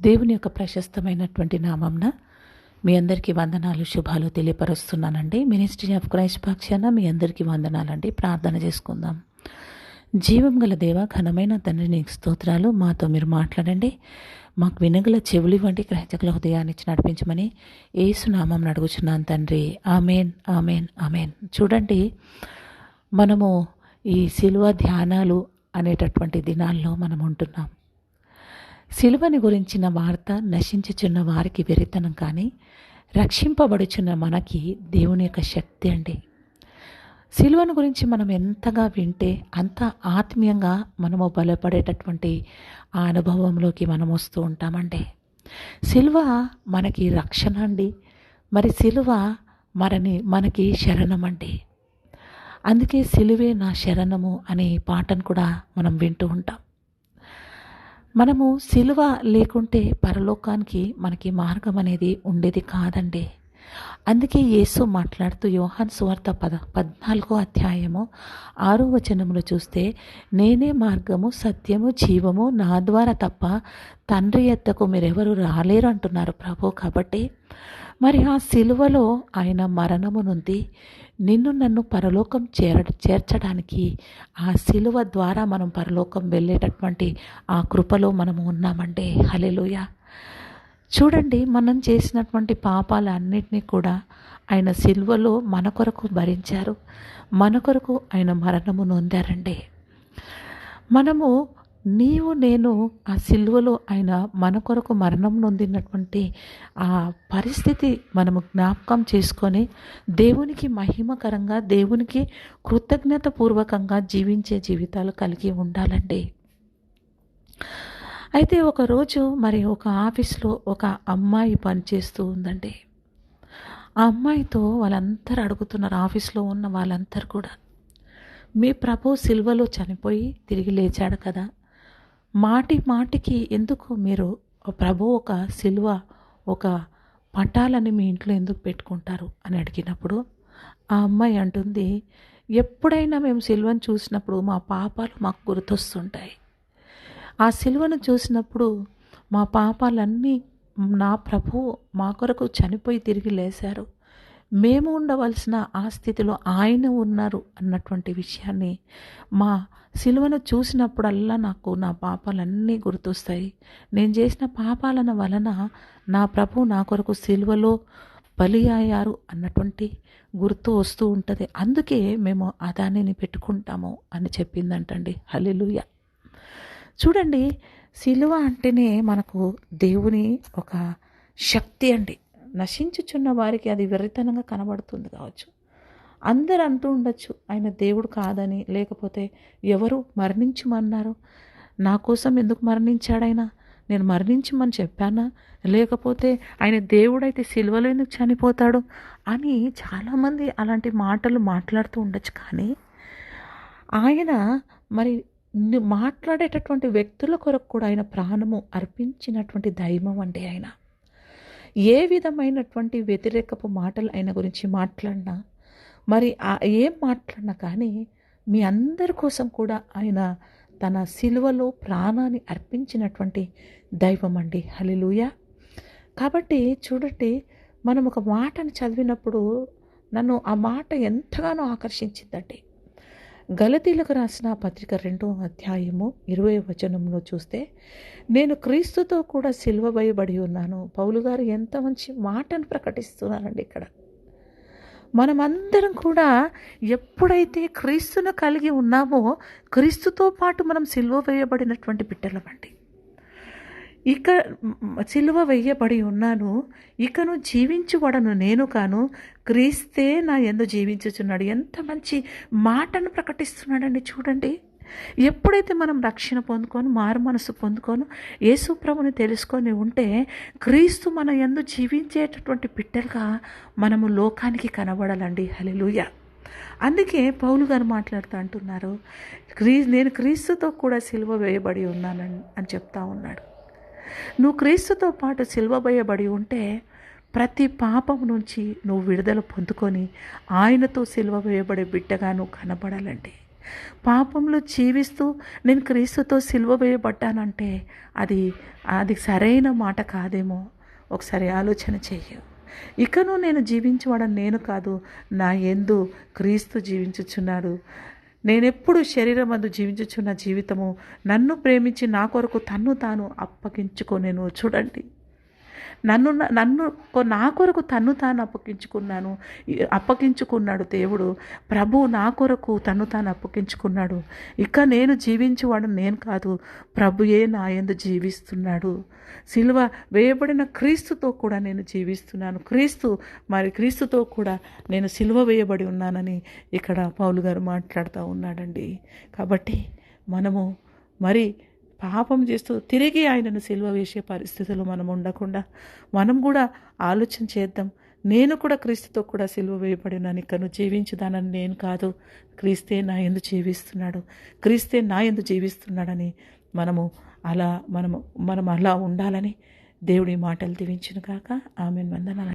దేవుని యొక్క ప్రశస్తమైనటువంటి నామంన మీ అందరికీ వందనాలు శుభాలు తెలియపరుస్తున్నానండి. మినిస్ట్రీ ఆఫ్ క్రైస్ట్ పక్షాన మీ అందరికీ వందనాలండి. ప్రార్థన చేసుకుందాం. జీవం గల దేవ ఘనమైన తండ్రి నీకు స్తోత్రాలు మాతో మీరు మాట్లాడండి. మాకు వినగల చెవులు వంటి గ్రహించగల హృదయాన్నిచ్చి నడిపించమని ఏసునామం అడుగుచున్నాను తండ్రి. Amen amen amen. చూడండి మనము ఈ శిలువ ధ్యానాలు అనేటటువంటి దినాల్లో మనం ఉంటున్నాం. సిలువని గురించిన వార్త నశించుచున్న వారికి వెరితనం కానీ రక్షింపబడుచున్న మనకి దేవుని యొక్క శక్తి అండి. సిలువను గురించి మనం ఎంతగా వింటే అంత ఆత్మీయంగా మనము బలపడేటటువంటి ఆ అనుభవంలోకి మనం వస్తూ ఉంటామండి. సిలువ మనకి రక్షణ అండి. మరి సిలువ మనని మనకి శరణం అండి. అందుకే సిలువే నా శరణము అనే పాటను కూడా మనం వింటూ ఉంటాం. మనము సిలువ లేకుంటే పరలోకానికి మనకి మార్గం అనేది ఉండేది కాదండి. అందుకే యేసు మాట్లాడుతూ యోహాన్ సువార్త పద పద్నాలుగో అధ్యాయము ఆరో వచనంలో చూస్తే నేనే మార్గము సత్యము జీవము నా ద్వారా తప్ప తండ్రి ఎద్దకు మీరెవరు రాలేరు అంటున్నారు ప్రభు. కాబట్టి మరి ఆ సిలువలో ఆయన మరణము నుండి నిన్ను నన్ను పరలోకం చేర చేర్చడానికి ఆ శిలువ ద్వారా మనం పరలోకం వెళ్ళేటటువంటి ఆ కృపలో మనము ఉన్నామండి హలెలుయ చూడండి మనం చేసినటువంటి పాపాలన్నిటినీ కూడా ఆయన శిల్వలో మన కొరకు భరించారు. మన కొరకు ఆయన మరణము నొందారండి. మనము నీవు నేను ఆ సిల్వలో ఆయన మన కొరకు మరణం నొందినటువంటి ఆ పరిస్థితి మనము జ్ఞాపకం చేసుకొని దేవునికి మహిమకరంగా దేవునికి కృతజ్ఞత పూర్వకంగా జీవించే జీవితాలు కలిగి ఉండాలండి. అయితే ఒకరోజు మరి ఒక ఆఫీస్లో ఒక అమ్మాయి పనిచేస్తూ ఉందండి. ఆ అమ్మాయితో వాళ్ళందరూ అడుగుతున్నారు ఆఫీస్లో ఉన్న వాళ్ళందరూ కూడా మీ ప్రభు సిల్వలో చనిపోయి తిరిగి లేచాడు కదా మాటి మాటికి ఎందుకు మీరు ప్రభు ఒక సిల్వ ఒక పటాలని మీ ఇంట్లో ఎందుకు పెట్టుకుంటారు అని అడిగినప్పుడు ఆ అమ్మాయి అంటుంది ఎప్పుడైనా మేము సిల్వను చూసినప్పుడు మా పాపాలు మాకు గుర్తొస్తుంటాయి. ఆ సిలువను చూసినప్పుడు మా పాపాలన్నీ నా ప్రభు మా కొరకు చనిపోయి తిరిగి లేశారు. మేము ఉండవలసిన ఆ స్థితిలో ఆయన ఉన్నారు అన్నటువంటి విషయాన్ని మా సిలువను చూసినప్పుడల్లా నాకు నా పాపాలన్నీ గుర్తొస్తాయి. నేను చేసిన పాపాలన వలన నా ప్రభు నా కొరకు సిలువలో బలి అయ్యారు అన్నటువంటి గుర్తు వస్తూ ఉంటుంది. అందుకే మేము ఆ దానిని పెట్టుకుంటాము అని చెప్పిందంటండి. హలిలుయ చూడండి సిలువ అంటేనే మనకు దేవుని ఒక శక్తి అండి. నశించుచున్న వారికి అది విరితనంగా కనబడుతుంది కావచ్చు. అందరు అంటూ ఉండొచ్చు ఆయన దేవుడు కాదని లేకపోతే ఎవరు మరణించమన్నారు? నా కోసం ఎందుకు మరణించాడైనా? నేను మరణించమని చెప్పానా? లేకపోతే ఆయన దేవుడైతే సిలువలో ఎందుకు చనిపోతాడు? అని చాలామంది అలాంటి మాటలు మాట్లాడుతూ ఉండొచ్చు కానీ ఆయన మరి మాట్లాడేటటువంటి వ్యక్తుల కొరకు కూడా ఆయన ప్రాణము అర్పించినటువంటి దైవం అండి ఆయన. ఏ విధమైనటువంటి వ్యతిరేకపు మాటలు ఆయన గురించి మాట్లాడినా మరి ఏం మాట్లాడినా కానీ మీ అందరి కోసం కూడా ఆయన తన సిలువలో ప్రాణాన్ని అర్పించినటువంటి దైవం అండి హలిలుయ కాబట్టి చూడండి మనం ఒక మాటను చదివినప్పుడు నన్ను ఆ మాట ఎంతగానో ఆకర్షించిందండి. గలతీలకు రాసిన పత్రిక రెండో అధ్యాయము ఇరవై వచనంలో చూస్తే నేను క్రీస్తుతో కూడా సిల్వబయబడి ఉన్నాను. పౌలు గారు ఎంత మంచి మాటను ప్రకటిస్తున్నారండి ఇక్కడ. మనమందరం కూడా ఎప్పుడైతే క్రీస్తును కలిగి ఉన్నామో క్రీస్తుతో పాటు మనం సిల్వ వేయబడినటువంటి బిడ్డలమండి. ఇక సిలువ వేయబడి ఉన్నాను. ఇకను జీవించువడను నేను కాను. క్రీస్తే నా ఎందు జీవించుచున్నాడు. ఎంత మంచి మాటను ప్రకటిస్తున్నాడండి చూడండి. ఎప్పుడైతే మనం రక్షణ పొందుకొని మారు మనసు పొందుకొని యేసుప్రభుని తెలుసుకొని ఉంటే క్రీస్తు మన ఎందు జీవించేటటువంటి బిడ్డలుగా మనము లోకానికి కనబడాలండి. హలెలుయ అందుకే పౌలు గారు మాట్లాడుతూ అంటున్నారు క్రీ నేను క్రీస్తుతో కూడా సిలువ వేయబడి ఉన్నానని అని చెప్తా ఉన్నాడు. నువ్వు క్రీస్తుతో పాటు సిల్వబోయబడి ఉంటే ప్రతి పాపం నుంచి నువ్వు విడుదల పొందుకొని ఆయనతో సిల్వ వేయబడే బిడ్డగా నువ్వు కనబడాలండి పాపంలో జీవిస్తూ నేను క్రీస్తుతో సిలువ వేయబడ్డానంటే అది అది సరైన మాట కాదేమో? ఒకసారి ఆలోచన చెయ్యి. ఇకను నేను జీవించవాడని నేను కాదు నా ఎందు క్రీస్తు జీవించుచున్నాడు. నేనెప్పుడు శరీరం అందు జీవించుచున్న జీవితము నన్ను ప్రేమించి నా కొరకు తన్ను తాను అప్పగించుకొనేను. చూడండి. నన్ను నన్ను నా కొరకు తను తాను అప్పగించుకున్నాను. అప్పగించుకున్నాడు దేవుడు. ప్రభు నా కొరకు తన్ను తాను అప్పగించుకున్నాడు. ఇక నేను జీవించేవాడు నేను కాదు. ప్రభుయే నా ఎందు జీవిస్తున్నాడు. సిల్వ వేయబడిన క్రీస్తుతో కూడా నేను జీవిస్తున్నాను. క్రీస్తు మరి క్రీస్తుతో కూడా నేను సిలువ వేయబడి ఉన్నానని ఇక్కడ పౌలు గారు మాట్లాడుతూ ఉన్నాడండి. కాబట్టి మనము మరి పాపం చేస్తూ తిరిగి ఆయనను సిలువ వేసే పరిస్థితులు మనం ఉండకుండా మనం కూడా ఆలోచన చేద్దాం. నేను కూడా క్రీస్తుతో కూడా సిలువ వేయబడినాను ఇకను జీవించుదానని నేను కాదు. క్రీస్తే నా ఎందు జీవిస్తున్నాడు. క్రీస్తే నా ఎందు జీవిస్తున్నాడని మనము అలా మనము మనం అలా ఉండాలని దేవుడి మాటలు దివించిన కాక ఆమె వందనాలు.